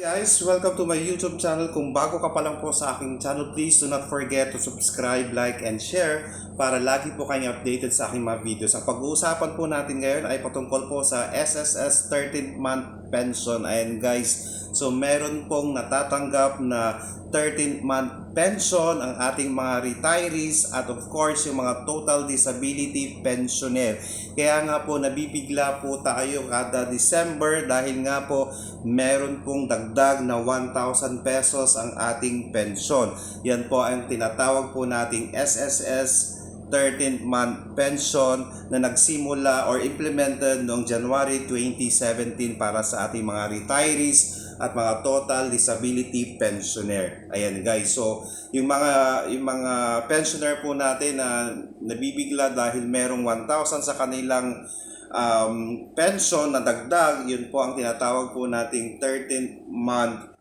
Guys, welcome to my YouTube channel. Kung bago ka pa lang po sa aking channel, please do not forget to subscribe, like, and share para lagi po kayong updated sa aking mga videos. Ang pag-uusapan po natin ngayon ay patungkol po sa SSS 13th month pension. Ayan guys, so meron pong natatanggap na 13th month pension ang ating mga retirees at of course yung mga total disability pensioner. Kaya nga po nabibigla po tayo kada December dahil nga po meron pong dagdag na 1,000 pesos ang ating pensyon. Yan po ang tinatawag po nating SSS 13th month pension na nagsimula or implemented noong January 2017 para sa ating mga retirees at mga total disability pensioner. Ayan guys. So, yung mga yung mga pensioner po natin na nabibigla dahil merong 1,000 sa kanilang um, pension na dagdag, yun po ang tinatawag po nating 13th month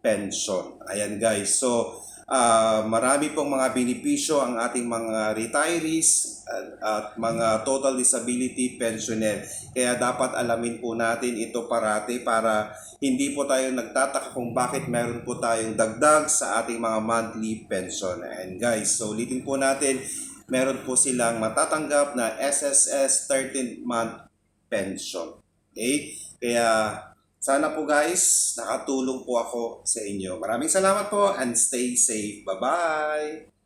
pension. Ayan guys. So, ah marami pong mga benepisyo ang ating mga retirees at, at mga total disability pensioner. Kaya dapat alamin po natin ito parati para hindi po tayo nagtataka kung bakit meron po tayong dagdag sa ating mga monthly pension. And guys, so ulitin po natin, meron po silang matatanggap na SSS 13th month pension. Okay? Kaya sana po guys, nakatulong po ako sa inyo. Maraming salamat po and stay safe. Bye-bye!